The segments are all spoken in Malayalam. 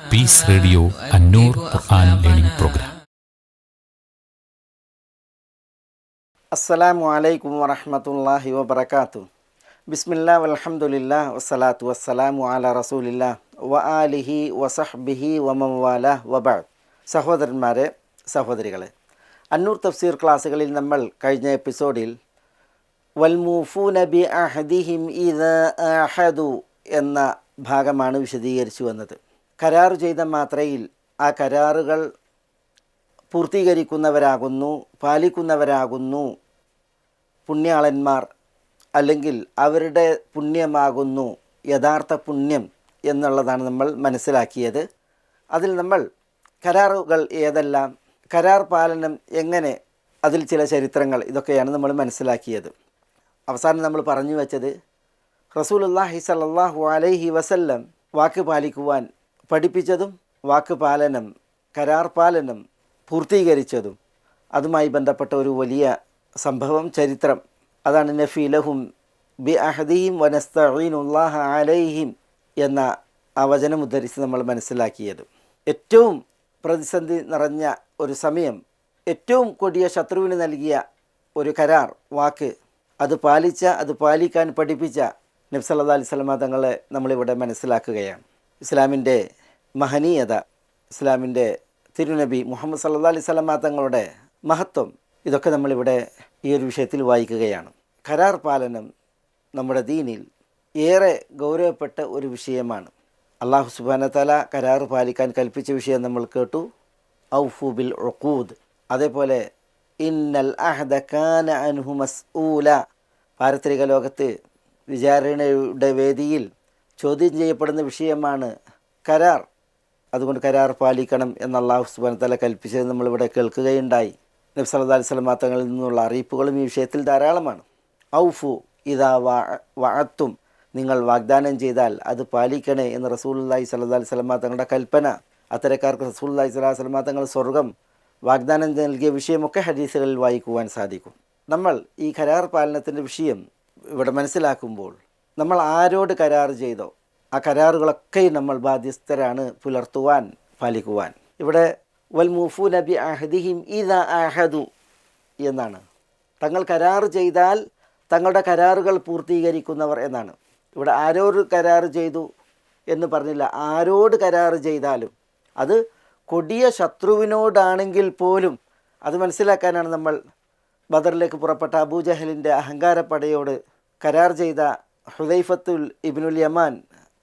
Peace radio Annoor Quran learning programme അസ്സലാമു അലൈക്കും വറഹമത്തല്ലാഹി വബർക്കാത്തു ബിസ്മില്ലാ വലഹമുല്ല വസ്സലാത്തു വസ്സലാമു അല റസൂലില്ല വ ആലിഹി വസഹ്ബിഹി വമവാല വബഅദ് സഹോദരന്മാരെ സഹോദരികളെ അന്നൂർ തഫ്സീർ ക്ലാസ്സുകളിൽ നമ്മൾ കഴിഞ്ഞ എപ്പിസോഡിൽ വൽമൂഫൂന ബി അഹദിഹിം ഇദ അഹദു എന്ന ഭാഗമാണ് വിശദീകരിച്ചു വന്നത്. കരാർ ചെയ്ത മാത്രയിൽ ആ കരാറുകൾ പൂർത്തീകരിക്കുന്നവരാകുന്നു പാലിക്കുന്നവരാകുന്നു പുണ്യാളന്മാർ അല്ലെങ്കിൽ അവരുടെ പുണ്യമാകുന്നു യഥാർത്ഥ പുണ്യം എന്നുള്ളതാണ് നമ്മൾ മനസ്സിലാക്കിയത്. അതിൽ നമ്മൾ കരാറുകൾ ഏതെല്ലാം കരാർ പാലനം എങ്ങനെ അതിൽ ചില ചരിത്രങ്ങൾ ഇതൊക്കെയാണ് നമ്മൾ മനസ്സിലാക്കിയത്. അവസാനം നമ്മൾ പറഞ്ഞു വെച്ചത് റസൂലുല്ലാഹി സല്ലല്ലാഹു അലൈഹി വസല്ലം വാക്ക് പാലിക്കുവാൻ പഠിപ്പിച്ചതും വാക്ക് പാലനം കരാർ പാലനം പൂർത്തീകരിച്ചതും അതുമായി ബന്ധപ്പെട്ട ഒരു വലിയ സംഭവം ചരിത്രം. അതാണ് നഫീലഹും ബി അഹദീം വനസ്തീനുല്ലാഹ അലൈഹിം എന്ന ആ വചനം ഉദ്ധരിച്ച് നമ്മൾ മനസ്സിലാക്കിയത്. ഏറ്റവും പ്രതിസന്ധി നിറഞ്ഞ ഒരു സമയം ഏറ്റവും കൊടിയ ശത്രുവിന് നൽകിയ ഒരു കരാർ വാക്ക്. അത് പാലിച്ച അത് പാലിക്കാൻ പഠിപ്പിച്ച നബ്സല്ലാ അലൈഹി തങ്ങളെ നമ്മളിവിടെ മനസ്സിലാക്കുകയാണ്. ഇസ്ലാമിന്റെ മഹനീയത ഇസ്ലാമിന്റെ തിരുനബി മുഹമ്മദ് സല്ലാ അലൈഹി സ്വലമ തങ്ങളുടെ മഹത്വം. ഇതൊക്കെ നമ്മളിവിടെ ഈ ഒരു വിഷയത്തിൽ വായിക്കുകയാണ്. കരാർ പാലനം നമ്മുടെ ദീനിൽ ഏറെ ഗൗരവപ്പെട്ട ഒരു വിഷയമാണ്. അള്ളാഹു സുബാന തല കരാർ പാലിക്കാൻ കൽപ്പിച്ച വിഷയം നമ്മൾ കേട്ടു. ഔഫു ബിൽ ഉഖൂദ്. അതേപോലെ ഇന്നൽ അഹദ കാന അൻഹു മസ്ഊല. പാരത്രിക ലോകത്ത് വിചാരണയുടെ വേദിയിൽ ചോദ്യം ചെയ്യപ്പെടുന്ന വിഷയമാണ് കരാർ. അതുകൊണ്ട് കരാർ പാലിക്കണം എന്ന് അള്ളാഹു സുബാന തല കൽപ്പിച്ചത് നമ്മളിവിടെ കേൾക്കുകയുണ്ടായി. നബി സല്ലല്ലാഹു അലൈഹി വസല്ലം തങ്ങളിൽ നിന്നുള്ള അറിയിപ്പുകളും ഈ വിഷയത്തിൽ ധാരാളമാണ്. ഔഫു ഇതാ വാത്തും നിങ്ങൾ വാഗ്ദാനം ചെയ്താൽ അത് പാലിക്കണേ എന്ന് റസൂലുള്ളാഹി സല്ലാ അലൈഹി വസല്ലം തങ്ങളുടെ കൽപ്പന. അത്തരക്കാർക്ക് റസൂലുള്ളാഹി സ്വലാ വസല്ലം തങ്ങൾ സ്വർഗം വാഗ്ദാനം നൽകിയ വിഷയമൊക്കെ ഹദീസുകളിൽ വായിക്കുവാൻ സാധിക്കും. നമ്മൾ ഈ കരാർ പാലനത്തിന്റെ വിഷയം ഇവിടെ മനസ്സിലാക്കുമ്പോൾ നമ്മൾ ആരോട് കരാർ ചെയ്തോ ആ കരാറുകളൊക്കെ നമ്മൾ ബാധ്യസ്ഥരാണ് പുലർത്തുവാൻ പാലിക്കുവാൻ. ഇവിടെ വൽ മുഫു നബി അഹദിഹിം ഇദ അഹദു എന്നാണ്. തങ്ങൾ കരാർ ചെയ്താൽ തങ്ങളുടെ കരാറുകൾ പൂർത്തീകരിക്കുന്നവർ എന്നാണ്. ഇവിടെ ആരോട് കരാർ ചെയ്തു എന്ന് പറഞ്ഞില്ല. ആരോട് കരാർ ചെയ്താലും അത് കൊടിയ ശത്രുവിനോടാണെങ്കിൽ പോലും അത് മനസ്സിലാക്കാനാണ് നമ്മൾ ബദറിലേക്ക് പുറപ്പെട്ട അബൂജഹലിന്റെ അഹങ്കാരപ്പടയോട് കരാർ ചെയ്ത ഹുദൈഫത്തുൽ ഇബിനുൽ യമാൻ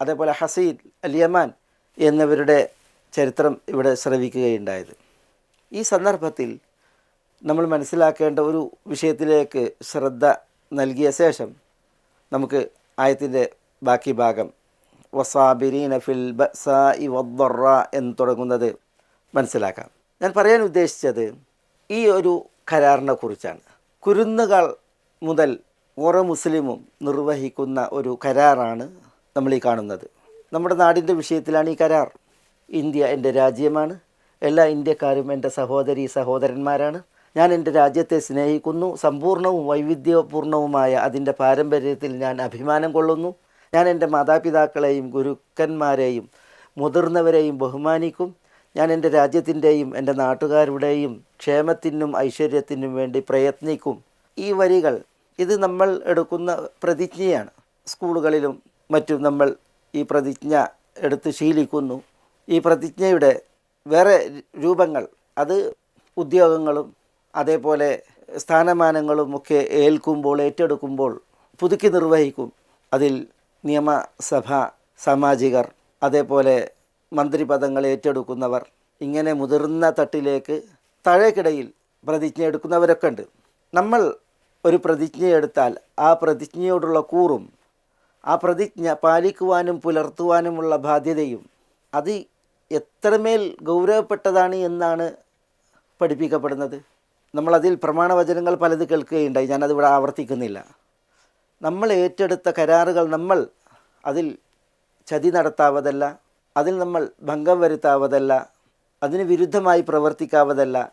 അതേപോലെ ഹസീദ് അലിയമാൻ യമാൻ എന്നിവരുടെ ചരിത്രം ഇവിടെ ശ്രവിക്കുകയുണ്ടായത്. ഈ സന്ദർഭത്തിൽ നമ്മൾ മനസ്സിലാക്കേണ്ട ഒരു വിഷയത്തിലേക്ക് ശ്രദ്ധ നൽകിയ ശേഷം നമുക്ക് ആയത്തിന്റെ ബാക്കി ഭാഗം. വസാബിരീന ഫിൽ ബസാഇ വദ്ദറ എന്ന് തുടങ്ങുന്നത് മനസ്സിലാക്കാം. ഞാൻ പറയാൻ ഉദ്ദേശിച്ചത് ഈ ഒരു കരാറിനെ കുറിച്ചാണ്. കുരുന്നുകൾ മുതൽ ഓരോ മുസ്ലിമും നിർവഹിക്കുന്ന ഒരു കരാറാണ് നമ്മൾ ഈ കാണുന്നത്. നമ്മുടെ നാടിന്റെ വിഷയത്തിലാണ് ഈ കരാർ. ഇന്ത്യ എന്റെ രാജ്യമാണ്. എല്ലാ ഇന്ത്യക്കാരും എന്റെ സഹോദരി സഹോദരന്മാരാണ്. ഞാൻ എന്റെ രാജ്യത്തെ സ്നേഹിക്കുന്നു. സമ്പൂർണവും വൈവിധ്യപൂർണവുമായ അതിന്റെ പാരമ്പര്യത്തിൽ ഞാൻ അഭിമാനം കൊള്ളുന്നു. ഞാൻ എന്റെ മാതാപിതാക്കളെയും ഗുരുക്കന്മാരെയും മുതിർന്നവരെയും ബഹുമാനിക്കും. ഞാൻ എന്റെ രാജ്യത്തിന്റെയും എന്റെ നാട്ടുകാരുടെയും ക്ഷേമത്തിനും ഐശ്വര്യത്തിനും വേണ്ടി പ്രയത്നിക്കും. ഈ വരികൾ ഇത് നമ്മൾ എടുക്കുന്ന പ്രതിജ്ഞയാണ്. സ്കൂളുകളിലും മറ്റും നമ്മൾ ഈ പ്രതിജ്ഞ എടുത്ത് ശീലിക്കുന്നു. ഈ പ്രതിജ്ഞയുടെ വേറെ രൂപങ്ങൾ അത് ഉദ്യോഗങ്ങളും അതേപോലെ സ്ഥാനമാനങ്ങളും ഒക്കെ ഏൽക്കുമ്പോൾ ഏറ്റെടുക്കുമ്പോൾ പുതുക്കി നിർവഹിക്കും. അതിൽ നിയമസഭ സാമാജികർ അതേപോലെ മന്ത്രിപദങ്ങൾ ഏറ്റെടുക്കുന്നവർ ഇങ്ങനെ മുതിർന്ന തട്ടിലേക്ക് താഴേക്കിടയിൽ പ്രതിജ്ഞ എടുക്കുന്നവരൊക്കെ ഉണ്ട്. നമ്മൾ ഒരു പ്രതിജ്ഞ എടുത്താൽ ആ പ്രതിജ്ഞയോടുള്ള കൂറും ആ പ്രതിജ്ഞ പാലിക്കുവാനും പുലർത്തുവാനുമുള്ള ബാധ്യതയും അത് എത്രമേൽ ഗൗരവപ്പെട്ടതാണ് എന്നാണ് പഠിപ്പിക്കപ്പെടുന്നത്. നമ്മളതിൽ പ്രമാണവചനങ്ങൾ പലത് കേൾക്കുകയുണ്ടായി. ഞാനതിവിടെ ആവർത്തിക്കുന്നില്ല. നമ്മൾ ഏറ്റെടുത്ത കരാറുകൾ നമ്മൾ അതിൽ ചതി നടത്താവതല്ല അതിൽ നമ്മൾ ഭംഗം വരുത്താവതല്ല അതിന് വിരുദ്ധമായി പ്രവർത്തിക്കാവതല്ല.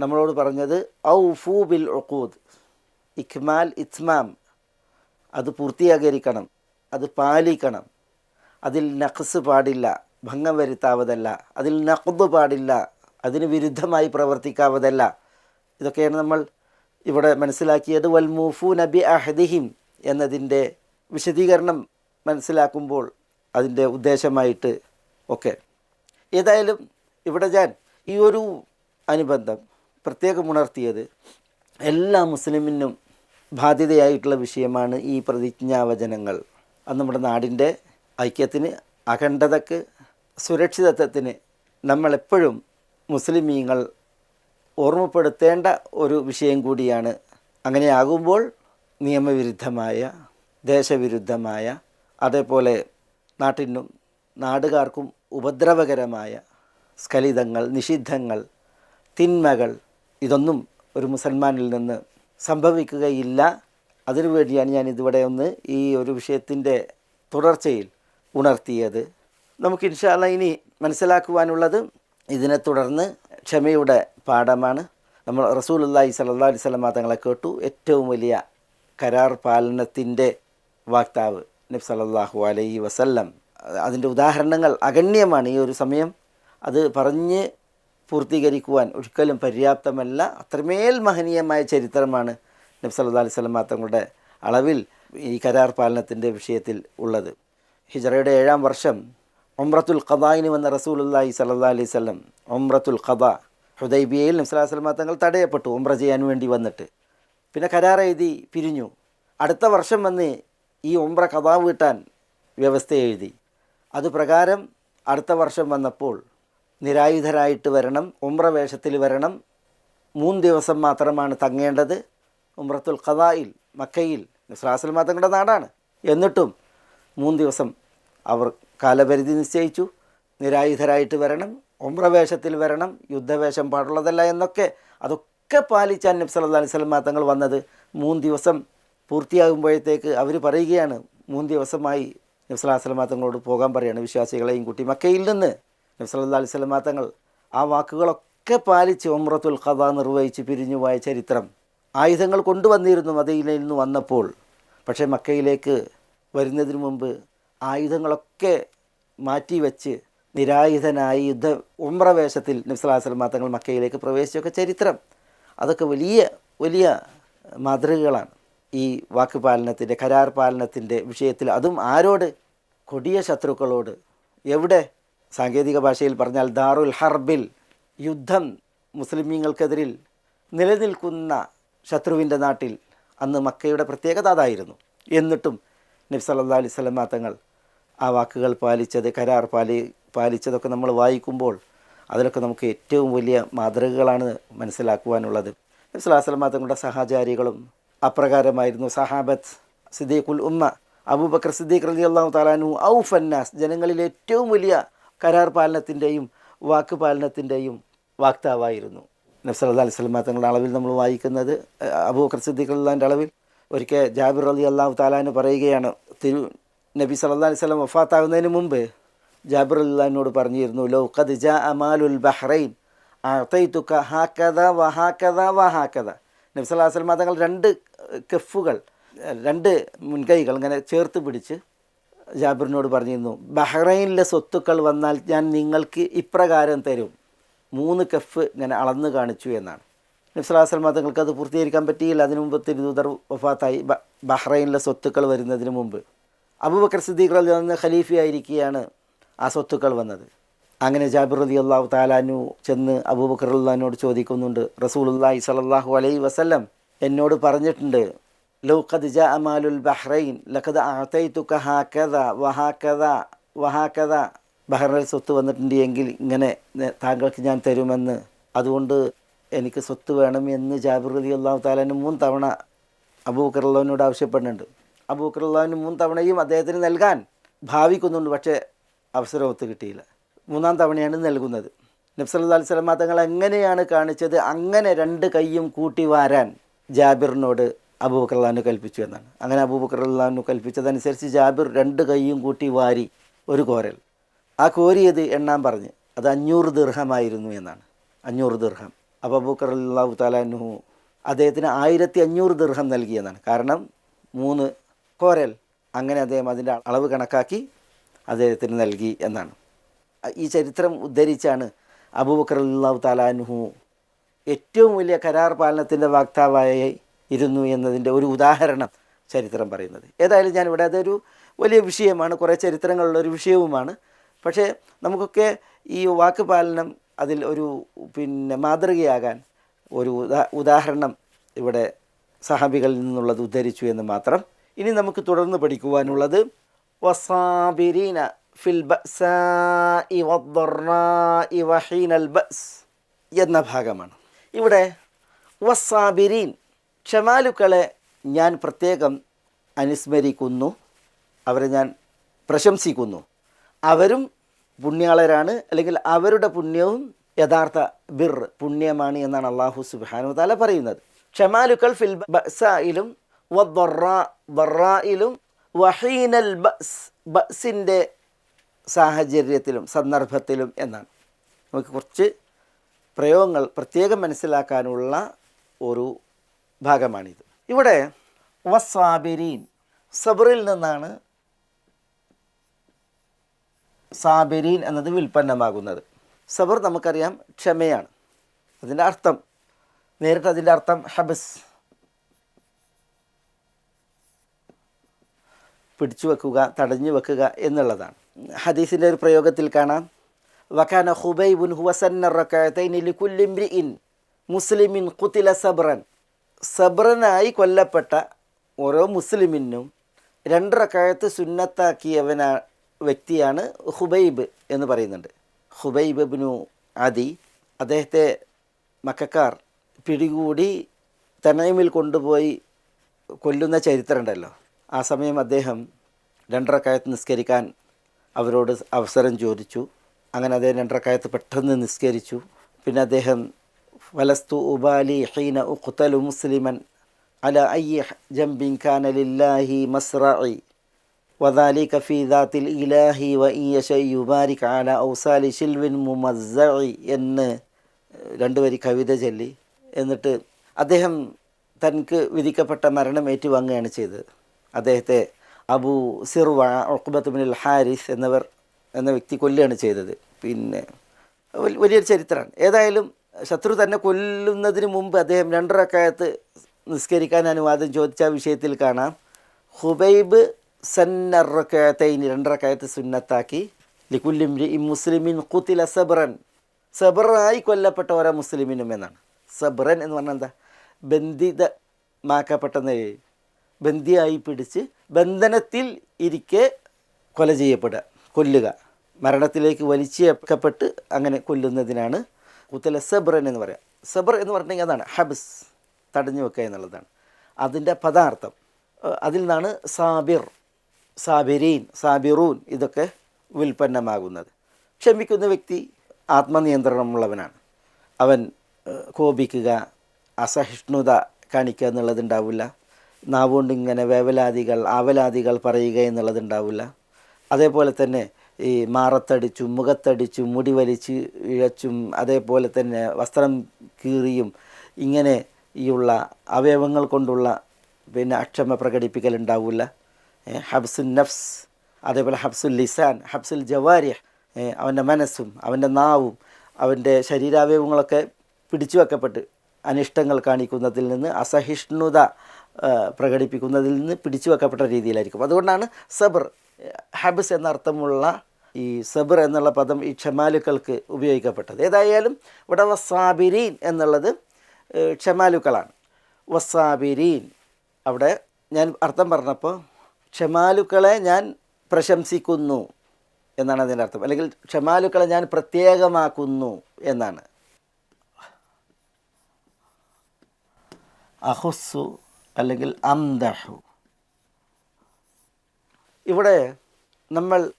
നമ്മളോട് പറഞ്ഞത് ഔ ഫൂ ബിൽ ഒക്കൂദ് ഇഖ്മാൽ ഇത്മാം. അത് പൂർത്തീകരിക്കണം. അത് പാലിക്കണം. അതിൽ നഖസ് പാടില്ല ഭംഗം വരുത്താവതല്ല. അതിൽ നഖ്ദ് പാടില്ല അതിന് വിരുദ്ധമായി പ്രവർത്തിക്കാവതല്ല. ഇതൊക്കെയാണ് നമ്മൾ ഇവിടെ മനസ്സിലാക്കിയത്. വൽ മൂഫു നബി അഹദിഹിം എന്നതിന്റെ വിശദീകരണം മനസ്സിലാക്കുമ്പോൾ അതിന്റെ ഉദ്ദേശമായിട്ട് ഒക്കെ. ഏതായാലും ഇവിടെ ഞാൻ ഈ ഒരു അനുബന്ധം പ്രത്യേകം ഉണർത്തിയത് എല്ലാ മുസ്ലിമിനും ബാധ്യതയായിട്ടുള്ള വിഷയമാണ് ഈ പ്രതിജ്ഞാവചനങ്ങൾ. അത് നമ്മുടെ നാടിന്റെ ഐക്യത്തിന് അഖണ്ഡതക്ക് സുരക്ഷിതത്വത്തിന് നമ്മളെപ്പോഴും മുസ്ലിമീങ്ങൾ ഓർമ്മപ്പെടുത്തേണ്ട ഒരു വിഷയം കൂടിയാണ്. അങ്ങനെയാകുമ്പോൾ നിയമവിരുദ്ധമായ ദേശവിരുദ്ധമായ അതേപോലെ നാട്ടിനും നാടുകാർക്കും ഉപദ്രവകരമായ സ്ഖലിതങ്ങൾ നിഷിദ്ധങ്ങൾ തിന്മകൾ ഇതൊന്നും ഒരു മുസൽമാനിൽ നിന്ന് സംഭവിക്കുകയില്ല. അതിനുവേണ്ടിയാണ് ഞാൻ ഇതിവിടെ ഒന്ന് ഈ ഒരു വിഷയത്തിന്റെ തുടർച്ചയിൽ ഉണർത്തിയത്. നമുക്ക് ഇൻഷാല്ല ഇനി മനസ്സിലാക്കുവാനുള്ളത് ഇതിനെ തുടർന്ന് ക്ഷമയുടെ പാഠമാണ്. നമ്മൾ റസൂൽ അല്ലാഹി സല്ലാ അലൈഹി സ്വലമ തങ്ങളെ കേട്ടു. ഏറ്റവും വലിയ കരാർ പാലനത്തിന്റെ വാക്താവ് നബ് സല്ലല്ലാഹു അലൈഹി വസല്ലം. അതിന്റെ ഉദാഹരണങ്ങൾ അഗണ്യമാണ് ഈ ഒരു സമയം. അത് പറഞ്ഞ് പൂർത്തീകരിക്കുവാൻ ഒരിക്കലും പര്യാപ്തമല്ല. അത്രമേൽ മഹനീയമായ ചരിത്രമാണ് നബ് സല്ലല്ലാഹു അലൈഹി സ്വലം തങ്ങളുടെ അളവിൽ ഈ കരാർ പാലനത്തിന്റെ വിഷയത്തിൽ ഉള്ളത്. ഹിജറയുടെ ഏഴാം വർഷം ഒമ്രത്തുൽ ഖദായിന് വന്ന റസൂലുല്ലാഹി സല്ലാ അലൈഹി സ്വലം ഒമ്രത്തുൽ ഖദ ഹുദൈബിയയിൽ നബി സ്വലം തങ്ങൾ തടയപ്പെട്ടു ഒമ്ര ചെയ്യാൻ വേണ്ടി വന്നിട്ട്. പിന്നെ കരാർ എഴുതി പിരിഞ്ഞു. അടുത്ത വർഷം വന്ന് ഈ ഒമ്ര കഥാ വീട്ടാൻ വ്യവസ്ഥ എഴുതി. അതുപ്രകാരം അടുത്ത വർഷം വന്നപ്പോൾ നിരായുധരായിട്ട് വരണം ഉംറ വേഷത്തിൽ വരണം മൂന്ന് ദിവസം മാത്രമാണ് തങ്ങേണ്ടത്. ഉംറത്തുൽ ഖദായിൽ മക്കയിൽ നസ്രാസൽമാ തങ്ങളുടെ നാടാണ്. എന്നിട്ടും മൂന്ന് ദിവസം അവർ കാലപരിധി നിശ്ചയിച്ചു. നിരായുധരായിട്ട് വരണം ഉമ്രവേഷത്തിൽ വരണം യുദ്ധവേഷം പാടുള്ളതല്ല എന്നൊക്കെ അതൊക്കെ പാലിച്ചാൻ നബ്സ് അലൈഹി വസല്ലം തങ്ങൾ വന്നത്. മൂന്ന് ദിവസം പൂർത്തിയാകുമ്പോഴത്തേക്ക് അവർ പറയുകയാണ് മൂന്ന് ദിവസമായി നബ്സ് മാത്തങ്ങളോട് തങ്ങളോട് പോകാൻ പറയുകയാണ് വിശ്വാസികളെയും കുട്ടി മക്കയിൽ നിന്ന്. നബ്സ് അലൈഹി വസല്ലം തങ്ങൾ ആ വാക്കുകളൊക്കെ പാലിച്ച് ഉംറത്തുൽ ഖദ നിർവഹിച്ച് പിരിഞ്ഞു വായ ചരിത്രം. ആയുധങ്ങൾ കൊണ്ടുവന്നിരുന്നു മദീനയിൽ നിന്ന് വന്നപ്പോൾ. പക്ഷേ മക്കയിലേക്ക് വരുന്നതിന് മുമ്പ് ആയുധങ്ങളൊക്കെ മാറ്റിവെച്ച് നിരായുധനായി യുദ്ധ ഉമ്രവേഷത്തിൽ വേഷത്തിൽ നബ്സലാസ്ലമ തങ്ങൾ മക്കയിലേക്ക് പ്രവേശിച്ചൊക്കെ ചരിത്രം. അതൊക്കെ വലിയ വലിയ മാതൃകകളാണ്. ഈ വാക്ക് പാലനത്തിന്റെ കരാർ പാലനത്തിന്റെ വിഷയത്തിൽ അതും ആരോട്? കൊടിയ ശത്രുക്കളോട്. എവിടെ? സാങ്കേതിക ഭാഷയിൽ പറഞ്ഞാൽ ദാറുൽ ഹർബിൽ യുദ്ധം മുസ്ലിമീങ്ങൾക്കെതിരിൽ നിലനിൽക്കുന്ന ശത്രുവിന്റെ നാട്ടിൽ അന്ന് മക്കയുടെ പ്രത്യേകത അതായിരുന്നു. എന്നിട്ടും നബി സല്ലാ അലൈഹി സ്വലമാ തങ്ങൾ ആ വാക്കുകൾ പാലിച്ചത് കരാർ പാലി പാലിച്ചതൊക്കെ നമ്മൾ വായിക്കുമ്പോൾ അതിലൊക്കെ നമുക്ക് ഏറ്റവും വലിയ മാതൃകകളാണ് മനസ്സിലാക്കുവാനുള്ളത്. നബി സ്വലാഹു സ്വലമാ തങ്ങളുടെ സഹചാരികളും അപ്രകാരമായിരുന്നു. സഹാബത്ത് സിദ്ദീഖുൽ ഉമ്മ അബൂബക്കർ സിദ്ദീഖ് റലി അള്ളാഹു താലാനു ഔഫന്നാസ് ജനങ്ങളിൽ ഏറ്റവും വലിയ കരാർ പാലനത്തിന്റെയും വാക്ക് പാലനത്തിന്റെയും വാക്താവായിരുന്നു. നബ്സല്ലാ അലൈഹി സ്വലമാ തങ്ങളുടെ അളവിൽ നമ്മൾ വായിക്കുന്നത് അബൂബക്കർ സിദ്ദീഖ് അള്ളാഹിന്റെ അളവിൽ. ഒരിക്കൽ ജാബിർ അലി അള്ളാഹു താലാന് പറയുകയാണ് തിരു നബി സല്ലാ അലൈഹി സ്വലം വഫാത്താകുന്നതിന് മുമ്പ് ജാബിർ അള്ളഹാനോട് പറഞ്ഞിരുന്നു ലോ ഖദ് ജാ അമാലുൽ ബഹ്റൈൻ അത്തൈത്തുക്ക ഹാക്കഥ വഹാക്കഥ വഹാക്കഥ നബി സല്ലാ തങ്ങൾ രണ്ട് കെഫുകൾ രണ്ട് മുൻകൈകൾ ഇങ്ങനെ ചേർത്ത് പിടിച്ച് ജാബിറിനോട് പറഞ്ഞിരുന്നു ബഹ്റൈനിലെ സ്വത്തുക്കൾ വന്നാൽ ഞാൻ നിങ്ങൾക്ക് ഇപ്രകാരം തരും. മൂന്ന് കഫ് ഇങ്ങനെ അളന്ന് കാണിച്ചു എന്നാണ്. നബ്സലാസ്ലമ തങ്ങൾക്ക് അത് പൂർത്തീകരിക്കാൻ പറ്റിയില്ല. അതിനു മുമ്പ് തിരുദൂതർ വഫാത്തായി ബഹ്റൈനിലെ സ്വത്തുക്കൾ വരുന്നതിന് മുമ്പ്. അബുബക്കർ സിദ്ദീഖ് അലി അന്ന് ഖലീഫയായിരിക്കുകയാണ് ആ സ്വത്തുക്കൾ വന്നത്. അങ്ങനെ ജാബിർ അലി അള്ളാഹു താലാനു ചെന്ന് അബൂബക്കർ അള്ളഹാനോട് ചോദിക്കുന്നുണ്ട് റസൂലുല്ലാഹി സലാഹു അലൈ വസല്ലം എന്നോട് പറഞ്ഞിട്ടുണ്ട് ലൗഖദ് ജ അമാലുൽ ബഹ്റൈൻ ലഖദ് ആത്തൈത്തുക ഹാക്കഥ വഹാക്കഥ വഹാക്കഥ ബഹ്റൈൻ സ്വത്ത് വന്നിട്ടുണ്ട് എങ്കിൽ ഇങ്ങനെ താങ്കൾക്ക് ഞാൻ തരുമെന്ന്. അതുകൊണ്ട് എനിക്ക് സ്വത്ത് വേണം എന്ന് ജാബിർ അലി അള്ളാഹു താലാന് മൂന്ന് തവണ അബൂബക്കർ അള്ളഹാനോട് ആവശ്യപ്പെടുന്നുണ്ട് അബൂബക്കർ അള്ളഹാന് മൂന്ന് തവണയും അദ്ദേഹത്തിന് നൽകാൻ ഭാവിക്കുന്നുണ്ട് പക്ഷേ അവസരം ഒത്തു കിട്ടിയില്ല. മൂന്നാം തവണയാണ് നൽകുന്നത്. നബ്സല്ലാ അലിസ്ലാം തങ്ങൾ എങ്ങനെയാണ് കാണിച്ചത്? അങ്ങനെ രണ്ട് കൈയും കൂട്ടി വാരാൻ ജാബിറിനോട് അബൂബക്കർ അള്ളഹാനു കൽപ്പിച്ചു എന്നാണ്. അങ്ങനെ അബൂബക്കർ അള്ളഹാനു കൽപ്പിച്ചതനുസരിച്ച് ജാബിർ രണ്ട് കൈയും കൂട്ടി വാരി ഒരു കോരൽ. ആ കോരിയത് എണ്ണാൻ പറഞ്ഞ്. അത് അഞ്ഞൂറ് ദീർഘമായിരുന്നു എന്നാണ്. അഞ്ഞൂറ് ദീർഘം. അബൂബക്കർ അള്ളാഹു താലാനു അദ്ദേഹത്തിന് ആയിരത്തി അഞ്ഞൂറ് ദീർഘം നൽകിയെന്നാണ് കാരണം മൂന്ന് കോരൽ അങ്ങനെ അദ്ദേഹം അതിന്റെ അളവ് കണക്കാക്കി അദ്ദേഹത്തിന് നൽകി എന്നാണ്. ഈ ചരിത്രം ഉദ്ധരിച്ചാണ് അബൂബക്കർ അള്ളാഹു താലാനുഹു ഏറ്റവും വലിയ കരാർ പാലനത്തിന്റെ വാക്താവായി ഇരുന്നു എന്നതിന്റെ ഒരു ഉദാഹരണം ചരിത്രം പറയുന്നത്. ഏതായാലും ഞാനിവിടെ അതൊരു വലിയ വിഷയമാണ്. കുറേ ചരിത്രങ്ങളുള്ള ഒരു വിഷയവുമാണ്. പക്ഷേ നമുക്കൊക്കെ ഈ വാക്ക് പാലനം അതിൽ ഒരു പിന്നെ മാതൃകയാകാൻ ഒരു ഉദാ ഉദാഹരണം ഇവിടെ സഹാബികളിൽ നിന്നുള്ളത് ഉദ്ധരിച്ചു എന്ന് മാത്രം ഇനി നമുക്ക് തുടർന്ന് പഠിക്കുവാനുള്ളത് വസാബിരീന ഫിൽ വഹീനൽ ബസ് എന്ന ഭാഗമാണ്. ഇവിടെ വസാബിരീൻ ക്ഷമാലുക്കളെ ഞാൻ പ്രത്യേകം അനുസ്മരിക്കുന്നു അവരെ ഞാൻ പ്രശംസിക്കുന്നു. അവരും പുണ്യാളരാണ് അല്ലെങ്കിൽ അവരുടെ പുണ്യവും യഥാർത്ഥ ബിർ പുണ്യമാണ് എന്നാണ് അള്ളാഹു സുബാനു താല പറയുന്നത്. ഷമാലുക്കൾ ഫിൽ ബസായിലും വറായിലും വഹീനൽ ബസ് ബസിന്റെ സാഹചര്യത്തിലും സന്ദർഭത്തിലും എന്നാണ്. നമുക്ക് കുറച്ച് പ്രയോഗങ്ങൾ പ്രത്യേകം മനസ്സിലാക്കാനുള്ള ഒരു ഭാഗമാണിത്. ഇവിടെ വസാബിരീൻ സബറിൽ നിന്നാണ് സാബിരീൻ എന്നത് വിൽപ്പന്നമാകുന്നത്. സബർ നമുക്കറിയാം ക്ഷമയാണ്. അതിന്റെ അർത്ഥം നേരിട്ട് അതിന്റെ അർത്ഥം ഹബസ്. പിടിച്ചു വെക്കുക തടഞ്ഞു വെക്കുക എന്നുള്ളതാണ്. ഹദീസിന്റെ ഒരു പ്രയോഗത്തിൽ കാണാം. വക്കാന ഹുബൈബുൻ ഹുവസന്നിൻ മുസ്ലിമിൻ കുത്തില സബ്രൻ സബ്രനായി കൊല്ലപ്പെട്ട ഓരോ മുസ്ലിമിനും രണ്ടറക്കായത്ത് സുന്നത്താക്കിയവനാ വ്യക്തിയാണ് ഹുബൈബ് എന്ന് പറയുന്നുണ്ട്. ഹുബൈബ് ബിനു അദി അദ്ദേഹത്തെ മക്കാർ പിടികൂടി തനൈമിൽ കൊണ്ടുപോയി കൊല്ലുന്ന ചരിത്രമുണ്ടല്ലോ ആ സമയം അദ്ദേഹം രണ്ടരക്കായത്ത് നിസ്കരിക്കാൻ അവരോട് അവസരം ചോദിച്ചു. അങ്ങനെ അദ്ദേഹം രണ്ടരക്കായത്ത് പെട്ടെന്ന് നിസ്കരിച്ചു. പിന്നെ അദ്ദേഹം വലസ്തു ഉബാലി ഹീന ഉഖ്തലു മുസ്ലിമൻ അല അയ്യ ജംബിൻ അലില്ലാഹി ലില്ലാഹി മസ്റഇ വദാലിക ഫീ الإله ഇലാഹി വ يبارك على أوصال ഔസാലി ممزع. എന്ന് രണ്ട് വരി കവിത ചൊല്ലി. എന്നിട്ട് അദ്ദേഹം തനിക്ക് വിധിക്കപ്പെട്ട മരണം ഏറ്റുവാങ്ങുകയാണ് ചെയ്തത്. അദ്ദേഹത്തെ Abu Sirwa Uqbah bin Haris എന്നവർ എന്ന വ്യക്തി കൊല്ലുകയാണ് ചെയ്തത്. പിന്നെ വലിയൊരു ചരിത്രമാണ്. ഏതായാലും ശത്രു തന്നെ കൊല്ലുന്നതിന് മുമ്പ് അദ്ദേഹം രണ്ടരക്കായത്ത് നിസ്കരിക്കാൻ അനുവാദം ചോദിച്ച വിഷയത്തിൽ കാണാം. ഹുബൈബ് സന്നറക്കായത്തൈന് രണ്ടറക്കയത്ത് സുന്നത്താക്കി. ലിക്കുല്ലിം മുസ്ലിമിൻ കുത്തില സബ്രൻ സബറായി കൊല്ലപ്പെട്ട ഓരോ മുസ്ലിമിനും എന്നാണ്. സബ്രൻ എന്ന് പറഞ്ഞാൽ എന്താ? ബന്ധിതമാക്കപ്പെട്ടെന്ന് ബന്ദിയായി പിടിച്ച് ബന്ധനത്തിൽ ഇരിക്കെ കൊല ചെയ്യപ്പെടുക കൊല്ലുക. മരണത്തിലേക്ക് വലിച്ചേക്കപ്പെട്ട് അങ്ങനെ കൊല്ലുന്നതിനാണ് കുത്തല സബ്രൻ എന്ന് പറയാം. സബർ എന്ന് പറഞ്ഞിട്ടുണ്ടെങ്കിൽ അതാണ് ഹബ്സ് തടഞ്ഞു വെക്കുക എന്നുള്ളതാണ്. അതിന്റെ പദാർത്ഥം. അതിൽ നിന്നാണ് സാബിർ. സാബിരീൻ സാബിറൂൻ ഇതൊക്കെ വിൽപ്പന്നമാകുന്നത് ക്ഷമിക്കുന്ന വ്യക്തി ആത്മനിയന്ത്രണമുള്ളവനാണ്. അവൻ കോപിക്കുക അസഹിഷ്ണുത കാണിക്കുക എന്നുള്ളതുണ്ടാവില്ല. നാവുകൊണ്ട് ഇങ്ങനെ വേവലാദികൾ ആവലാദികൾ പറയുക എന്നുള്ളതുണ്ടാവില്ല. അതേപോലെ തന്നെ ഈ മാറത്തടിച്ചും മുഖത്തടിച്ചും മുടി വലിച്ച് ഇഴച്ചും അതേപോലെ തന്നെ വസ്ത്രം കീറിയും ഇങ്ങനെ ഈയുള്ള അവയവങ്ങൾ കൊണ്ടുള്ള പിന്നെ അക്ഷമ പ്രകടിപ്പിക്കലുണ്ടാവില്ല. ഏ, ഹബ്സുൽ നഫ്സ് അതേപോലെ ഹബ്സുൽ ലിസാൻ ഹബ്സുൽ ജവാരിഹ് അവന്റെ മനസ്സും അവന്റെ നാവും അവന്റെ ശരീരാവയവങ്ങളൊക്കെ പിടിച്ചു വെക്കപ്പെട്ട് അനിഷ്ടങ്ങൾ കാണിക്കുന്നതിൽ നിന്ന് അസഹിഷ്ണുത പ്രകടിപ്പിക്കുന്നതിൽ നിന്ന് പിടിച്ചു വെക്കപ്പെട്ട രീതിയിലായിരിക്കും. അതുകൊണ്ടാണ് സബർ ഹബ്സ് എന്നർത്ഥമുള്ള ഈ സബർ എന്നുള്ള പദം ഈ ക്ഷമാലുക്കൾക്ക് ഉപയോഗിക്കപ്പെട്ടത്. ഏതായാലും ഇവിടെ വസാബിരീൻ എന്നുള്ളത് ക്ഷമാലുക്കളാണ്. വസാബിരീൻ അവിടെ ഞാൻ അർത്ഥം പറഞ്ഞപ്പോൾ ക്ഷമാലുക്കളെ ഞാൻ പ്രശംസിക്കുന്നു എന്നാണ് അതിന്റെ അർത്ഥം. അല്ലെങ്കിൽ ക്ഷമാലുക്കളെ ഞാൻ പ്രത്യേകമാക്കുന്നു എന്നാണ്. അഹുസു അല്ലെങ്കിൽ അംദഹു. ഇവിടെ നമ്മൾ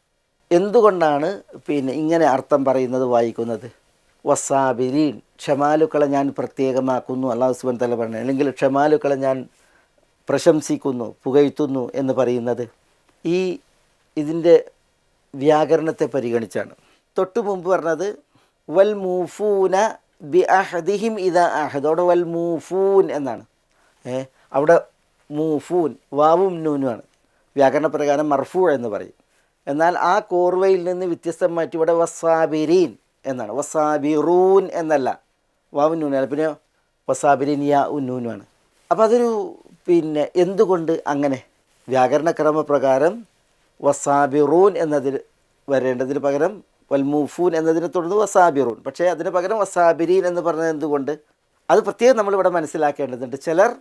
എന്തുകൊണ്ടാണ് പിന്നെ ഇങ്ങനെ അർത്ഥം പറയുന്നത് വായിക്കുന്നത്? വസാബിരീൻ ക്ഷമാലുക്കളെ ഞാൻ പ്രത്യേകമാക്കുന്നു. അള്ളാഹു സുബൻ തല പറഞ്ഞു അല്ലെങ്കിൽ ക്ഷമാലുക്കളെ ഞാൻ പ്രശംസിക്കുന്നു പുകഴ്ത്തുന്നു എന്ന് പറയുന്നത് ഈ ഇതിന്റെ വ്യാകരണത്തെ പരിഗണിച്ചാണ്. തൊട്ടു മുമ്പ് പറഞ്ഞത് വൽ മൂഫൂന ബി അഹദിഹിം ഇതാ അഹദോടെ വൽ മൂഫൂൻ എന്നാണ്. ഏ അവിടെ മൂഫൂൻ വാവും നൂനുമാണ്. വ്യാകരണ പ്രകാരം മർഫൂ എന്ന് പറയും. എന്നാൽ ആ കോർവയിൽ നിന്ന് വ്യത്യസ്തമായിട്ട് ഇവിടെ വസാബിരീൻ എന്നാണ്. വസാബിറൂൻ എന്നല്ല. വാവും നൂനാണ്. പിന്നെ വസാബിരീൻ യാ ഉന്നൂനുമാണ് അപ്പോൾ അതൊരു പിന്നെ എന്തുകൊണ്ട് അങ്ങനെ? വ്യാകരണക്രമപ്രകാരം വസാബിറൂൻ എന്നതിൽ വരേണ്ടതിന് പകരം വൽമൂഫൂൻ എന്നതിനെ തുടർന്ന് വസാബിറൂൻ. പക്ഷേ അതിന് പകരം വസാബിരീൻ എന്ന് പറഞ്ഞത് എന്തുകൊണ്ട്? അത് പ്രത്യേകം നമ്മളിവിടെ മനസ്സിലാക്കേണ്ടതുണ്ട്. ചിലർ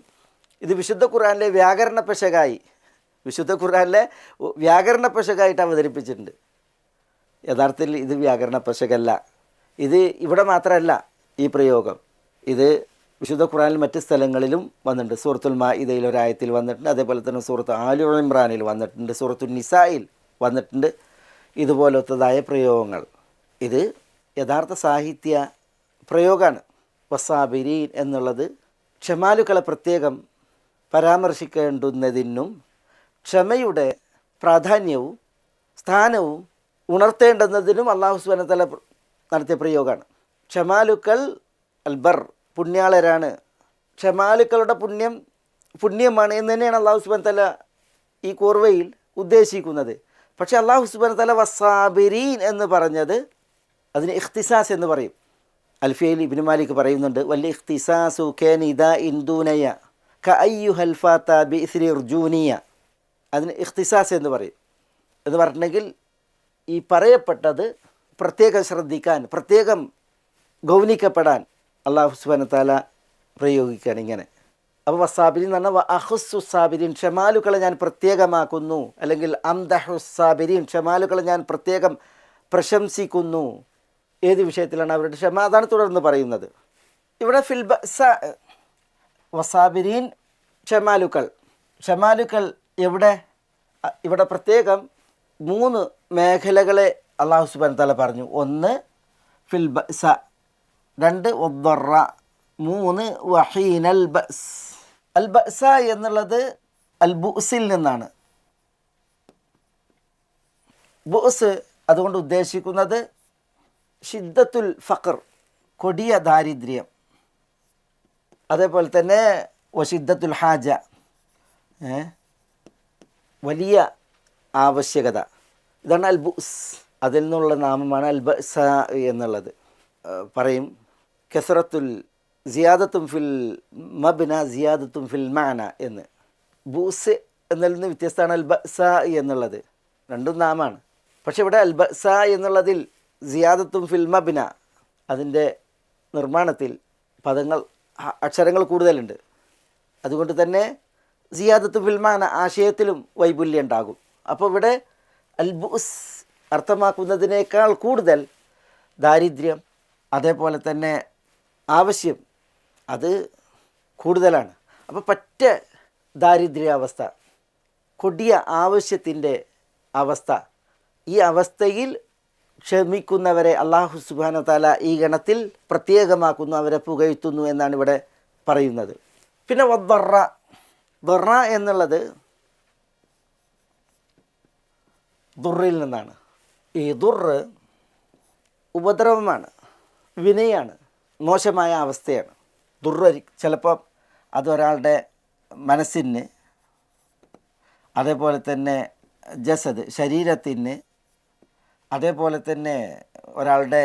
ഇത് വിശുദ്ധ ഖുർആനിലെ വ്യാകരണ പെശകായി വിശുദ്ധ ഖുർആനിലെ വ്യാകരണ പെശകായിട്ട് അവതരിപ്പിച്ചിട്ടുണ്ട്. യഥാർത്ഥത്തിൽ ഇത് വ്യാകരണ പെശകല്ല. ഇത് ഇവിടെ മാത്രമല്ല ഈ പ്രയോഗം. ഇത് വിശുദ്ധ ഖുറാനിൽ മറ്റ് സ്ഥലങ്ങളിലും വന്നിട്ടുണ്ട്. സൂറത്തുൽ മാഇദയിൽ ഒരായത്തിൽ വന്നിട്ടുണ്ട്. അതേപോലെ തന്നെ സൂറത്ത് ആലു ഇമ്രാനിൽ വന്നിട്ടുണ്ട്. സൂറത്തു നിസായിൽ വന്നിട്ടുണ്ട്. ഇതുപോലത്തതായ പ്രയോഗങ്ങൾ. ഇത് യഥാർത്ഥ സാഹിത്യ പ്രയോഗമാണ്. വസാബിരീൻ എന്നുള്ളത് ക്ഷമാലുക്കളെ പ്രത്യേകം പരാമർശിക്കേണ്ടുന്നതിനും ക്ഷമയുടെ പ്രാധാന്യവും സ്ഥാനവും ഉണർത്തേണ്ടുന്നതിനും അള്ളാഹു സുബനത്തല നടത്തിയ പ്രയോഗമാണ്. ക്ഷമാലുക്കൽ അൽബർ പുണ്യാളരാണ്. ക്ഷമാലുക്കളുടെ പുണ്യം പുണ്യമാണ് എന്ന് തന്നെയാണ് അള്ളാഹു സുബൻ തല ഈ കോർവയിൽ ഉദ്ദേശിക്കുന്നത്. പക്ഷെ അള്ളാഹു സുബൻ തല വസാബിരീൻ എന്ന് പറഞ്ഞത് അതിന് ഇഖ്തിസാസ് എന്ന് പറയും. അൽഫിയയിൽ ഇബിന് മാലിക് പറയുന്നുണ്ട് വലിയ ഇഖ്തിസാസു കേനിദ ഇന്ദൂനയ ക അയ്യു ഹൽഫാത്ത ബി ഇസ്രി ഉർജൂനിയ അതിന് ഇഖ്തിസാസ് എന്ന് പറയും. എന്ന് പറഞ്ഞിട്ടുണ്ടെങ്കിൽ ഈ പറയപ്പെട്ടത് പ്രത്യേകം ശ്രദ്ധിക്കാൻ പ്രത്യേകം ഗൗനിക്കപ്പെടാൻ അള്ളാഹു സുബാന താല പ്രയോഗിക്കുകയാണ് ഇങ്ങനെ. അപ്പോൾ വസാബിരി എന്ന് പറഞ്ഞാൽ അഹുസുസാബിരിൻ ഷമാലുക്കളെ ഞാൻ പ്രത്യേകമാക്കുന്നു. അല്ലെങ്കിൽ അംദഹുസാബിരിൻ ഷമാലുക്കളെ ഞാൻ പ്രത്യേകം പ്രശംസിക്കുന്നു. ഏത് വിഷയത്തിലാണ് അവരുടെ ക്ഷമ? അതാണ് തുടർന്ന് പറയുന്നത്. ഇവിടെ ഫിൽ വസാബിരീൻ ഷമാലുക്കൾ. ഷമാലുക്കൾ എവിടെ? ഇവിടെ പ്രത്യേകം മൂന്ന് മേഖലകളെ അള്ളാഹു സുബാൻ തല പറഞ്ഞു. ഒന്ന് ഫിൽബ രണ്ട് ഒബ്ബറ മൂന്ന് വഹീൻ അൽ ബസ് അൽ ബസ എന്നുള്ളത് അൽ ബുസിൽ നിന്നാണ്. ബുസ് അതുകൊണ്ട് ഉദ്ദേശിക്കുന്നത് ഷിദ്ദത്തുൽ ഫഖർ കൊടിയ ദാരിദ്ര്യം. അതേപോലെ തന്നെ വഷിദ്ദത്തുൽ ഹാജ? വലിയ ആവശ്യകത. ഇതാണ് അൽബുസ് അതിൽ നിന്നുള്ള നാമമാണ് അൽ ബസ എന്നുള്ളത്. പറയും. കെസറത്തുൽ സിയാദത്തും ഫിൽ മബ്ന സിയാദത്തും ഫിൽ മാന എന്ന്. ബൂസ് എന്നതിൽ നിന്ന് വ്യത്യസ്തമാണ് അൽബസ എന്നുള്ളത്. രണ്ടും നാമാണ്. പക്ഷെ ഇവിടെ അൽബസ എന്നുള്ളതിൽ സിയാദത്തും ഫിൽ മബ്ന അതിന്റെ നിർമ്മാണത്തിൽ പദങ്ങൾ അക്ഷരങ്ങൾ കൂടുതലുണ്ട്. അതുകൊണ്ട് തന്നെ സിയാദത്ത് ഫിൽമാന ആശയത്തിലും വൈപുല്യം ഉണ്ടാകും. അപ്പോൾ ഇവിടെ അൽബൂസ് അർത്ഥമാക്കുന്നതിനേക്കാൾ കൂടുതൽ ദാരിദ്ര്യം അതേപോലെ തന്നെ ആവശ്യം. അത് കൂടുതലാണ്. അപ്പോൾ പറ്റ ദാരിദ്ര്യാവസ്ഥ കൊടിയ ആവശ്യത്തിന്റെ അവസ്ഥ. ഈ അവസ്ഥയിൽ ക്ഷമിക്കുന്നവരെ അള്ളാഹു സുബാന താല ഈ ഗണത്തിൽ പ്രത്യേകമാക്കുന്നു അവരെ പുകഴ്ത്തുന്നു എന്നാണ് ഇവിടെ പറയുന്നത്. പിന്നെ വദ്ദറ വെറ എന്നുള്ളത് ദുറിൽ നിന്നാണ്. ഈ ദുർ ഉപദ്രവമാണ് വിനയാണ്. മോശമായ അവസ്ഥയാണ്. ദുർവരി ചിലപ്പോൾ അതൊരാളുടെ മനസ്സിന് അതേപോലെ തന്നെ ജസദ് ശരീരത്തിന് അതേപോലെ തന്നെ ഒരാളുടെ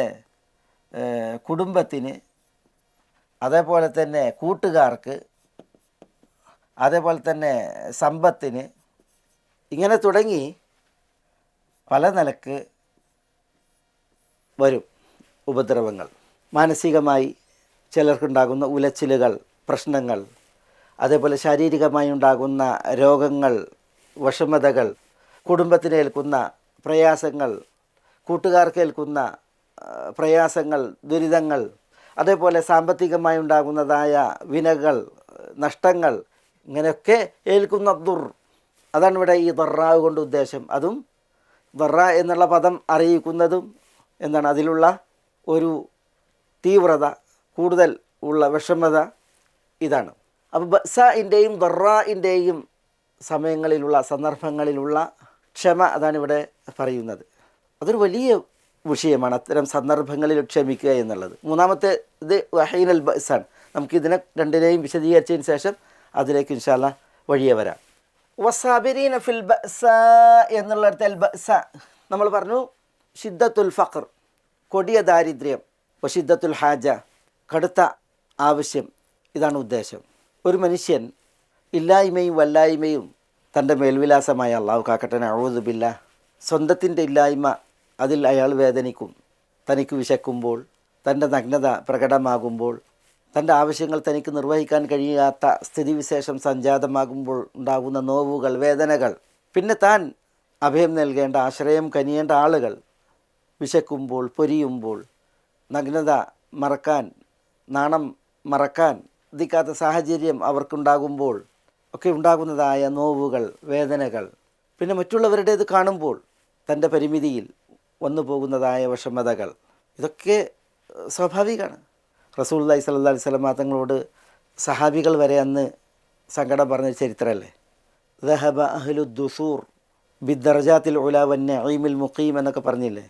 കുടുംബത്തിന് അതേപോലെ തന്നെ കൂട്ടുകാർക്ക് അതേപോലെ തന്നെ സമ്പത്തിന് ഇങ്ങനെ തുടങ്ങി പല നിലയ്ക്ക് വരും ഉപദ്രവങ്ങൾ. മാനസികമായി ചിലർക്കുണ്ടാകുന്ന ഉലച്ചിലുകൾ പ്രശ്നങ്ങൾ അതേപോലെ ശാരീരികമായി ഉണ്ടാകുന്ന രോഗങ്ങൾ വിഷമതകൾ കുടുംബത്തിനേൽക്കുന്ന പ്രയാസങ്ങൾ കൂട്ടുകാർക്കേൽക്കുന്ന പ്രയാസങ്ങൾ ദുരിതങ്ങൾ അതേപോലെ സാമ്പത്തികമായി ഉണ്ടാകുന്നതായ വിനകൾ നഷ്ടങ്ങൾ ഇങ്ങനെയൊക്കെ ഏൽക്കുന്ന ദുർ. അതാണ് ഇവിടെ ഈ ദൊറാവ് കൊണ്ട് ഉദ്ദേശം. അതും ദൊറ എന്നുള്ള പദം അറിയിക്കുന്നതും എന്താണ് അതിലുള്ള ഒരു തീവ്രത കൂടുതൽ ഉള്ള വിഷമത ഇതാണ്. അപ്പോൾ ബസാഇന്റെയും ദറാഇന്റെയും സമയങ്ങളിലുള്ള സന്ദർഭങ്ങളിലുള്ള ക്ഷമ അതാണ് ഇവിടെ പറയുന്നത്. അതൊരു വലിയ വിഷയമാണ് അത്തരം സന്ദർഭങ്ങളിൽ ക്ഷമിക്കുക എന്നുള്ളത്. മൂന്നാമത്തെ ഇത് വഹൈനൽ ബസാണ്. നമുക്കിതിനെ രണ്ടിനെയും വിശദീകരിച്ചതിന് ശേഷം അതിലേക്ക് ഇൻഷാല്ല വഴിയെ വരാം. വസാബിരീന ഫിൽ ബസ എന്നുള്ളിടത്ത് അൽ ബസ നമ്മൾ പറഞ്ഞു ഷിദ്ദത്തുൽ ഫഖർ കൊടിയ ദാരിദ്ര്യം. വഷിദ്ദത്തുൽ ഹാജ കടുത്ത ആവശ്യം. ഇതാണ് ഉദ്ദേശം. ഒരു മനുഷ്യൻ ഇല്ലായ്മയും വല്ലായ്മയും തന്റെ മേൽവിലാസമായ അള്ളാഹു കാക്കട്ടനെ അഴുതുബില്ല സ്വന്തത്തിന്റെ ഇല്ലായ്മ അതിൽ അയാൾ വേദനിക്കും. തനിക്ക് വിശക്കുമ്പോൾ തന്റെ നഗ്നത പ്രകടമാകുമ്പോൾ തന്റെ ആവശ്യങ്ങൾ തനിക്ക് നിർവഹിക്കാൻ കഴിയാത്ത സ്ഥിതിവിശേഷം സംജാതമാകുമ്പോൾ ഉണ്ടാകുന്ന നോവുകൾ വേദനകൾ. പിന്നെ താൻ അഭയം നൽകേണ്ട ആശ്രയം കനിയേണ്ട ആളുകൾ. വിശക്കുമ്പോൾ പൊരിയുമ്പോൾ നഗ്നത മറക്കാൻ നാണം മറക്കാൻ ദിക്കാത്ത സാഹചര്യം അവർക്കുണ്ടാകുമ്പോൾ ഒക്കെ ഉണ്ടാകുന്നതായ നോവുകൾ വേദനകൾ. പിന്നെ മറ്റുള്ളവരുടേത് കാണുമ്പോൾ തന്റെ പരിമിതിയിൽ വന്നു പോകുന്നതായ വിഷമതകൾ. ഇതൊക്കെ സ്വാഭാവികമാണ്. റസൂൽ സല്ലാ അലൈഹി സ്വലമാ തങ്ങളോട് സഹാബികൾ വരെ അന്ന് സങ്കടം പറഞ്ഞ ചരിത്രമല്ലേ? ദഹബ അഹ്ലു ദുസൂർ ബിദ്ദർജാത്തിൽ ഉലാവന്നെ അയിമിൽ മുഖീം എന്നൊക്കെ പറഞ്ഞില്ലേ?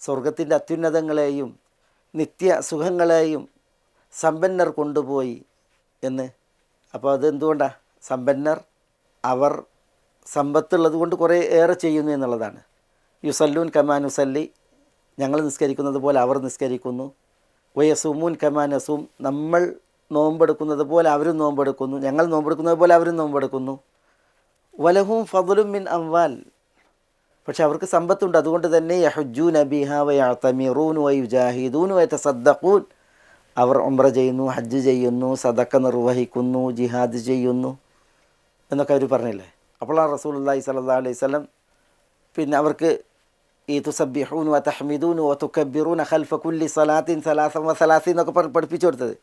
സ്വർഗത്തിന്റെ അത്യുന്നതങ്ങളെയും നിത്യ സുഖങ്ങളെയും സമ്പന്നർ കൊണ്ടുപോയി എന്ന്. അപ്പോൾ അതെന്തുകൊണ്ടാണ് സമ്പന്നർ അവർ സമ്പത്തുള്ളത് കൊണ്ട് കുറേ ഏറെ ചെയ്യുന്നു എന്നുള്ളതാണ്. യുസല്ലൂൻ കമാൻ ഉസല്ലി ഞങ്ങൾ നിസ്കരിക്കുന്നത് പോലെ അവർ നിസ്കരിക്കുന്നു. വയസുമൂൻ അസൂം നമ്മൾ നോമ്പെടുക്കുന്നത് പോലെ അവരും നോമ്പെടുക്കുന്നു. ഞങ്ങൾ നോമ്പെടുക്കുന്നത് പോലെ അവരും നോമ്പെടുക്കുന്നു. വലഹും ഫതുലും മിൻ അംവാൽ പക്ഷെ അവർക്ക് സമ്പത്തുണ്ട്. അതുകൊണ്ട് തന്നെ യഹുജൂൻ അബിഹ വയത്തമിറൂൻ വയുജാഹിദൂൻ വയത്തസദ്ദഖൂൻ അവർ ഉംറ ചെയ്യുന്നു ഹജ്ജ് ചെയ്യുന്നു സദക്ക നിർവഹിക്കുന്നു ജിഹാദ് ചെയ്യുന്നു എന്നൊക്കെ അവർ പറഞ്ഞില്ലേ? അപ്പോൾ ആ റസൂലുള്ളാഹി സല്ലാ അലൈഹി സ്വലം പിന്നെ അവർക്ക് ഈ തുസബ്ബിഹൂൻ വ തഹ്മിദൂൻ വ തുക്കബ്ബിറൂൻ ഖൽഫ കുല്ലി സലാത്തിൻ സലാസ വ സലാസി എന്നൊക്കെ പറഞ്ഞ് പഠിപ്പിച്ചു കൊടുത്തത്.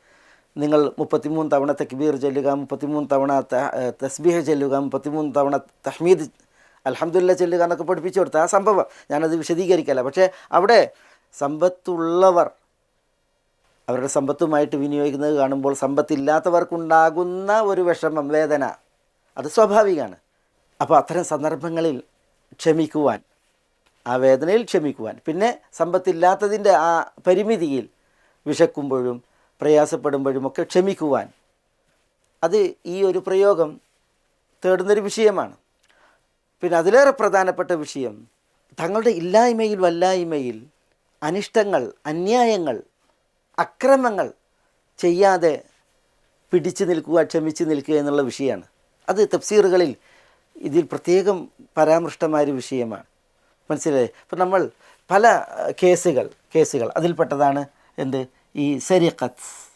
നിങ്ങൾ മുപ്പത്തിമൂന്ന് തവണ തക്ബീർ ചെല്ലുക മുപ്പത്തിമൂന്ന് തവണ തസ്ബീഹ് ചൊല്ലുക മുപ്പത്തിമൂന്ന് തവണ തഹ്മീദ് അൽഹംദുലില്ല ചെല്ലുക എന്നൊക്കെ പഠിപ്പിച്ചു കൊടുത്ത ആ സംഭവം. ഞാനത് വിശദീകരിക്കല്ല. പക്ഷേ അവിടെ സമ്പത്തുള്ളവർ അവരുടെ സമ്പത്തുമായിട്ട് വിനിയോഗിക്കുന്നത് കാണുമ്പോൾ സമ്പത്തില്ലാത്തവർക്കുണ്ടാകുന്ന ഒരു വിഷമം വേദന അത് സ്വാഭാവികമാണ്. അപ്പോൾ അത്തരം സന്ദർഭങ്ങളിൽ ക്ഷമിക്കുവാൻ ആ വേദനയിൽ ക്ഷമിക്കുവാൻ പിന്നെ സമ്പത്തില്ലാത്തതിന്റെ ആ പരിമിതിയിൽ വിശക്കുമ്പോഴും പ്രയാസപ്പെടുമ്പോഴും ഒക്കെ ക്ഷമിക്കുവാൻ അത് ഈ ഒരു പ്രയോഗം തേടുന്നൊരു വിഷയമാണ്. പിന്നെ അതിലേറെ പ്രധാനപ്പെട്ട വിഷയം തങ്ങളുടെ ഇല്ലായ്മയിൽ വല്ലായ്മയിൽ അനിഷ്ടങ്ങൾ അന്യായങ്ങൾ അക്രമങ്ങൾ ചെയ്യാതെ പിടിച്ചു നിൽക്കുക ക്ഷമിച്ച് നിൽക്കുക എന്നുള്ള വിഷയമാണ്. അത് തഫ്സീറുകളിൽ ഇതിൽ പ്രത്യേകം പരാമൃഷ്ടമായൊരു വിഷയമാണ്. മനസ്സിലായി? ഇപ്പം നമ്മൾ പല കേസുകൾ കേസുകൾ. അതിൽപ്പെട്ടതാണ് എന്ത്? ഈ സരിഖത്ത്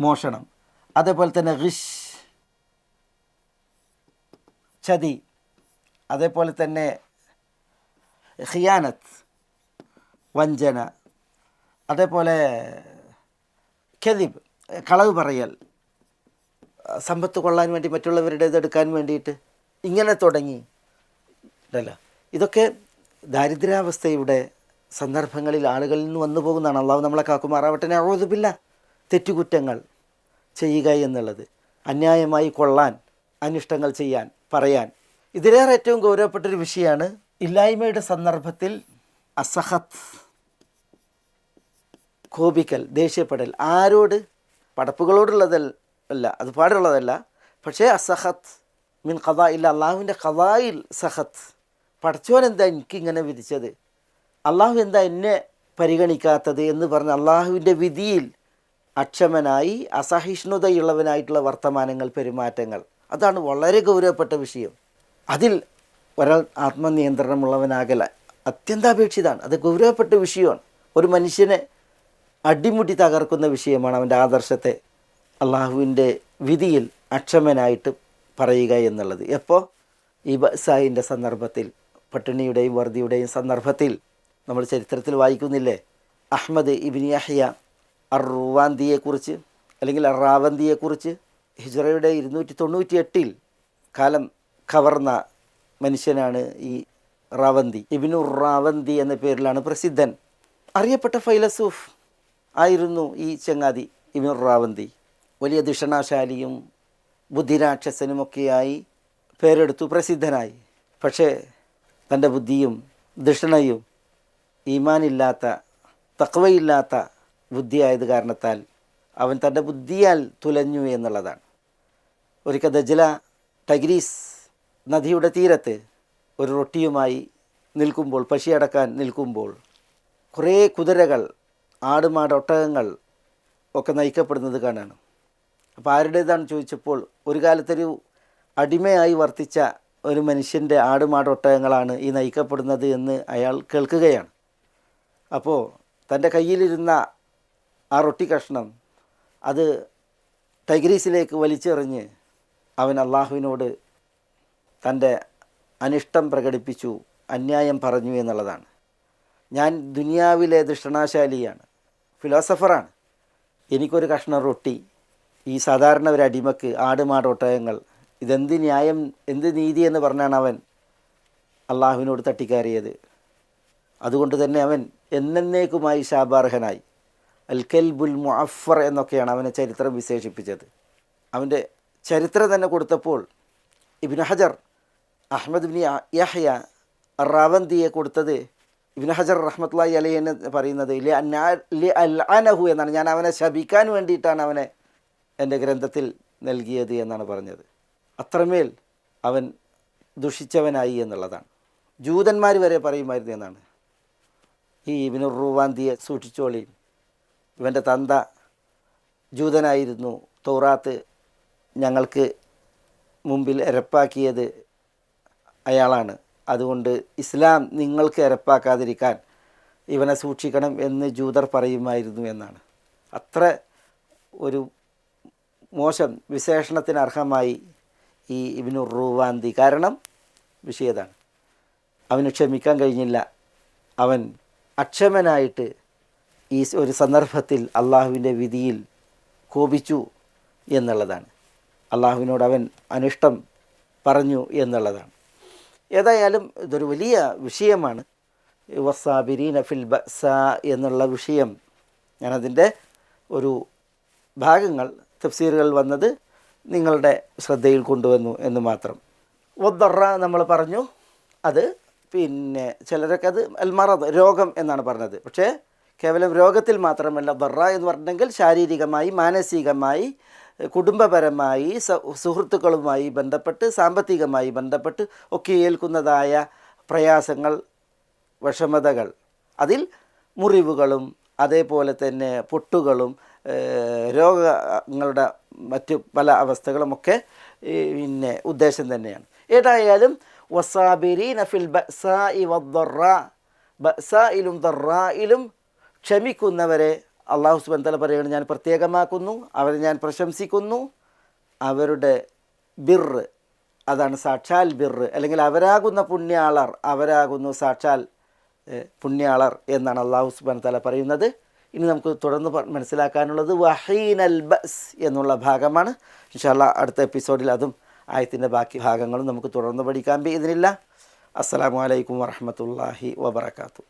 മോഷണം. അതേപോലെ തന്നെ റിഷ് ചതി അതേപോലെ തന്നെ ഖിയാനത്ത് വഞ്ചന അതേപോലെ ഖദീബ് കളവ് പറയൽ സമ്പത്ത് കൊള്ളാൻ വേണ്ടി മറ്റുള്ളവരുടെ ഇതെടുക്കാൻ വേണ്ടിയിട്ട് ഇങ്ങനെ തുടങ്ങി. ഉണ്ടല്ലോ ഇതൊക്കെ ദാരിദ്ര്യാവസ്ഥയുടെ സന്ദർഭങ്ങളിൽ ആളുകളിൽ നിന്ന് വന്നു പോകുന്നതാണ്. അള്ളാഹു നമ്മളെ കാക്കുമാറാവട്ടെ. അഴുതുമില്ല തെറ്റുകുറ്റങ്ങൾ ചെയ്യുക എന്നുള്ളത്. അന്യായമായി കൊള്ളാൻ അനിഷ്ടങ്ങൾ ചെയ്യാൻ പറയാൻ ഇതിലേറെ ഏറ്റവും ഗൗരവപ്പെട്ടൊരു വിഷയമാണ് ഇല്ലായ്മയുടെ സന്ദർഭത്തിൽ അസഹത് കോപിക്കൽ ദേഷ്യപ്പെടൽ. ആരോട്? പടപ്പുകളോടുള്ളതല്ല അല്ല അത് പാടുള്ളതല്ല. പക്ഷേ അസഹത് മീൻ കഥാ ഇല്ല അള്ളാഹുവിന്റെ കഥായിൽ സഹത്ത്. പഠിച്ചവൻ എന്താ എനിക്കിങ്ങനെ വിധിച്ചത്? അള്ളാഹു എന്താ എന്നെ പരിഗണിക്കാത്തത് എന്ന് പറഞ്ഞ് അള്ളാഹുവിന്റെ വിധിയിൽ അക്ഷമനായി അസഹിഷ്ണുതയുള്ളവനായിട്ടുള്ള വർത്തമാനങ്ങൾ പെരുമാറ്റങ്ങൾ. അതാണ് വളരെ ഗൗരവപ്പെട്ട വിഷയം. അതിൽ ഒരാൾ ആത്മനിയന്ത്രണമുള്ളവനാകല. അത്യന്താപേക്ഷിതാണ്. അത് ഗൗരവപ്പെട്ട വിഷയമാണ്. ഒരു മനുഷ്യനെ അടിമുടി തകർക്കുന്ന വിഷയമാണ് അവന്റെ ആദർശത്തെ അള്ളാഹുവിന്റെ വിധിയിൽ അക്ഷമനായിട്ട് പറയുക എന്നുള്ളത്. എപ്പോൾ ഈ ബസായിന്റെ സന്ദർഭത്തിൽ പട്ടിണിയുടെയും വറുതിയുടെയും സന്ദർഭത്തിൽ നമ്മൾ ചരിത്രത്തിൽ വായിക്കുന്നില്ലേ? അഹമ്മദ് ഇബിൻ യഹ്യ അർ റുവാന്തിയെക്കുറിച്ച് അല്ലെങ്കിൽ അറാവന്തിയെക്കുറിച്ച് ഹിജ്റയുടെ ഇരുന്നൂറ്റി തൊണ്ണൂറ്റി എട്ടിൽ കാലം കവർന്ന മനുഷ്യനാണ് ഈ റാവന്തി. ഇബിനു റാവന്തി എന്ന പേരിലാണ് പ്രസിദ്ധൻ. അറിയപ്പെട്ട ഫൈലസൂഫ് ആയിരുന്നു ഈ ചങ്ങാതി ഇബിനു റാവന്തി. വലിയ ദുഷണാശാലിയും ബുദ്ധിരാക്ഷസനുമൊക്കെയായി പേരെടുത്തു പ്രസിദ്ധനായി. പക്ഷേ തന്റെ ബുദ്ധിയും ദുഷണയും ഈമാനില്ലാത്ത തക്വയില്ലാത്ത ബുദ്ധിയായത് കാരണത്താൽ അവൻ തന്റെ ബുദ്ധിയാൽ തുലഞ്ഞു എന്നുള്ളതാണ്. ഒരിക്കൽ ദജല ടഗ്രീസ് നദിയുടെ തീരത്ത് ഒരു റൊട്ടിയുമായി നിൽക്കുമ്പോൾ പശിയടക്കാൻ നിൽക്കുമ്പോൾ കുറേ കുതിരകൾ ആടുമാട് ഒട്ടകങ്ങൾ ഒക്കെ നയിക്കപ്പെടുന്നത് കാണാണ്. അപ്പോൾ ആരുടേതാണെന്ന് ചോദിച്ചപ്പോൾ ഒരു കാലത്തൊരു അടിമയായി വർത്തിച്ച ഒരു മനുഷ്യന്റെ ആടുമാട് ഒട്ടകങ്ങളാണ് ഈ നയിക്കപ്പെടുന്നത് എന്ന് അയാൾ കേൾക്കുകയാണ്. അപ്പോൾ തന്റെ കയ്യിലിരുന്ന ആ റൊട്ടി കഷ്ണം അത് ടൈഗ്രീസിലേക്ക് വലിച്ചെറിഞ്ഞ് അവൻ അള്ളാഹുവിനോട് തന്റെ അനിഷ്ടം പ്രകടിപ്പിച്ചു അന്യായം പറഞ്ഞു എന്നുള്ളതാണ്. ഞാൻ ദുനിയാവിലെ ദൃഷ്ടണാശാലിയാണ് ഫിലോസഫറാണ്. എനിക്കൊരു കഷ്ണം റൊട്ടി ഈ സാധാരണ ഒരു അടിമക്ക് ആടുമാടോട്ടയങ്ങൾ ഇതെന്ത് ന്യായം എന്ത് നീതി എന്ന് പറഞ്ഞാണ് അവൻ അള്ളാഹുവിനോട് തട്ടിക്കയറിയത്. അതുകൊണ്ട് തന്നെ അവൻ എന്നേക്കുമായി ശാപാർഹനായി. അൽ കെൽബുൽ മുഅഫർ എന്നൊക്കെയാണ് അവനെ ചരിത്രം വിശേഷിപ്പിച്ചത്. അവന്റെ ചരിത്രം തന്നെ കൊടുത്തപ്പോൾ Ibn Hajar Ahmad bin Yahya റാവന്തിയെ കൊടുത്തത് ഇബിൻ ഹജർ റഹ്മത്തുള്ളി അലി എന്ന് പറയുന്നത് ലി ലി അൽ അനഹു എന്നാണ്. ഞാൻ അവനെ ശപിക്കാൻ വേണ്ടിയിട്ടാണ് അവനെ എന്റെ ഗ്രന്ഥത്തിൽ നൽകിയത് എന്നാണ് പറഞ്ഞത്. അത്രമേൽ അവൻ ദുഷിച്ചവനായി എന്നുള്ളതാണ്. ജൂതന്മാർ വരെ പറയുമായിരുന്നു എന്നാണ്. ഈ ഇബിൻ റുവാന്തിയെ സൂക്ഷിച്ചോളി. ഇവന്റെ തന്ത ജൂതനായിരുന്നു. തോറാത്ത് ഞങ്ങൾക്ക് മുമ്പിൽ എരപ്പാക്കിയത് അയാളാണ്. അതുകൊണ്ട് ഇസ്ലാം നിങ്ങൾക്ക് എരപ്പാക്കാതിരിക്കാൻ ഇവനെ സൂക്ഷിക്കണം എന്ന് ജൂതർ പറയുമായിരുന്നു എന്നാണ്. അത്ര ഒരു മോശം വിശേഷണത്തിന് അർഹമായി ഈ ഇവനു റൂവാന്തി. കാരണം വിഷയതാണ്. അവന് ക്ഷമിക്കാൻ കഴിഞ്ഞില്ല. അവൻ അക്ഷമനായിട്ട് ഈ ഒരു സന്ദർഭത്തിൽ അള്ളാഹുവിന്റെ വിധിയിൽ കോപിച്ചു എന്നുള്ളതാണ്. അള്ളാഹുവിനോട് അവൻ അനിഷ്ടം പറഞ്ഞു എന്നുള്ളതാണ്. ഏതായാലും ഇതൊരു വലിയ വിഷയമാണ്. വസാബിരീന ഫിൽ ബസ എന്നുള്ള വിഷയം. ഞാനതിന്റെ ഒരു ഭാഗങ്ങൾ തഫ്സീറുകൾ വന്നത് നിങ്ങളുടെ ശ്രദ്ധയിൽ കൊണ്ടുവന്നു എന്ന് മാത്രം. വദ്ദറ നമ്മൾ പറഞ്ഞു അത് പിന്നെ ചിലരൊക്കെ അത് അൽമറത് രോഗം എന്നാണ് പറഞ്ഞത്. പക്ഷേ കേവലം രോഗത്തിൽ മാത്രമല്ല ദറ എന്ന് പറഞ്ഞെങ്കിൽ ശാരീരികമായി മാനസികമായി കുടുംബപരമായി സുഹൃത്തുക്കളുമായി ബന്ധപ്പെട്ട് സാമ്പത്തികമായി ബന്ധപ്പെട്ട് ഒക്കെ ഏൽക്കുന്നതായ പ്രയാസങ്ങൾ വിഷമതകൾ. അതിൽ മുറിവുകളും അതേപോലെ തന്നെ പൊട്ടുകളും രോഗങ്ങളുടെ മറ്റു പല അവസ്ഥകളുമൊക്കെ പിന്നെ ഉദ്ദേശം തന്നെയാണ്. ഏതായാലും വസാബിരീന ഫിൽ വദ്ദറ ബസായിലും ദറായിലും ക്ഷമിക്കുന്നവരെ അള്ളാഹു സുബൻ തല പറയുകയാണ് ഞാൻ പ്രത്യേകമാക്കുന്നു അവരെ ഞാൻ പ്രശംസിക്കുന്നു. അവരുടെ ബിറ് അതാണ് സാക്ഷാൽ ബിറ് അല്ലെങ്കിൽ അവരാകുന്ന പുണ്യാളർ അവരാകുന്നു സാക്ഷാൽ പുണ്യാളർ എന്നാണ് അള്ളാഹു സുബാൻ തല പറയുന്നത്. ഇനി നമുക്ക് തുടർന്ന് മനസ്സിലാക്കാനുള്ളത് വഹീൻ അൽ ബസ് എന്നുള്ള ഭാഗമാണ്. ഇൻഷാല്ല അടുത്ത എപ്പിസോഡിൽ അതും ആയത്തിന്റെ ബാക്കി ഭാഗങ്ങളും നമുക്ക് തുടർന്ന് പഠിക്കാൻ ഇതിനില്ല അസ്സാം വലൈക്കും വറഹമത്തല്ലാഹി വബർക്കാത്തു